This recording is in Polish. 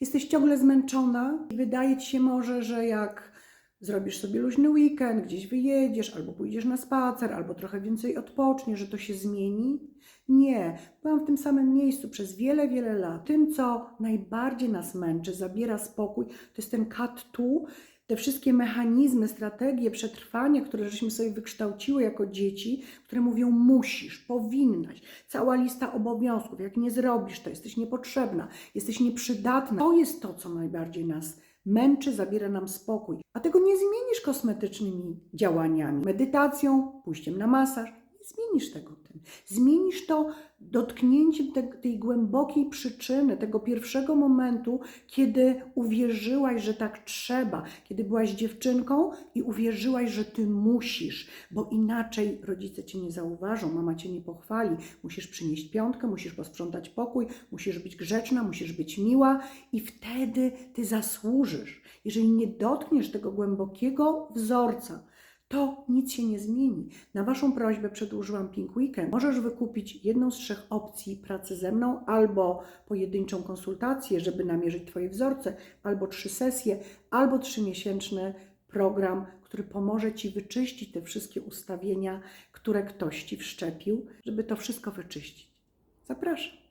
Jesteś ciągle zmęczona i wydaje ci się może, że jak zrobisz sobie luźny weekend, gdzieś wyjedziesz, albo pójdziesz na spacer, albo trochę więcej odpoczniesz, że to się zmieni. Nie, byłam w tym samym miejscu przez wiele, wiele lat. Tym, co najbardziej nas męczy, zabiera spokój, to jest ten cut tu, te wszystkie mechanizmy, strategie przetrwania, które żeśmy sobie wykształciły jako dzieci, które mówią musisz, powinnaś, cała lista obowiązków, jak nie zrobisz, to jesteś niepotrzebna, jesteś nieprzydatna. To jest to, co najbardziej nas męczy, zabiera nam spokój. A tego nie zmienisz kosmetycznymi działaniami, medytacją, pójściem na masaż. Zmienisz tego tym. Zmienisz to dotknięciem te, tej głębokiej przyczyny, tego pierwszego momentu, kiedy uwierzyłaś, że tak trzeba, kiedy byłaś dziewczynką i uwierzyłaś, że ty musisz, bo inaczej rodzice cię nie zauważą, mama cię nie pochwali. Musisz przynieść piątkę, musisz posprzątać pokój, musisz być grzeczna, musisz być miła i wtedy ty zasłużysz. Jeżeli nie dotkniesz tego głębokiego wzorca, to nic się nie zmieni. Na Waszą prośbę przedłużyłam Pink Weekend. Możesz wykupić jedną z trzech opcji pracy ze mną, albo pojedynczą konsultację, żeby namierzyć Twoje wzorce, albo trzy sesje, albo trzymiesięczny program, który pomoże Ci wyczyścić te wszystkie ustawienia, które ktoś Ci wszczepił, żeby to wszystko wyczyścić. Zapraszam.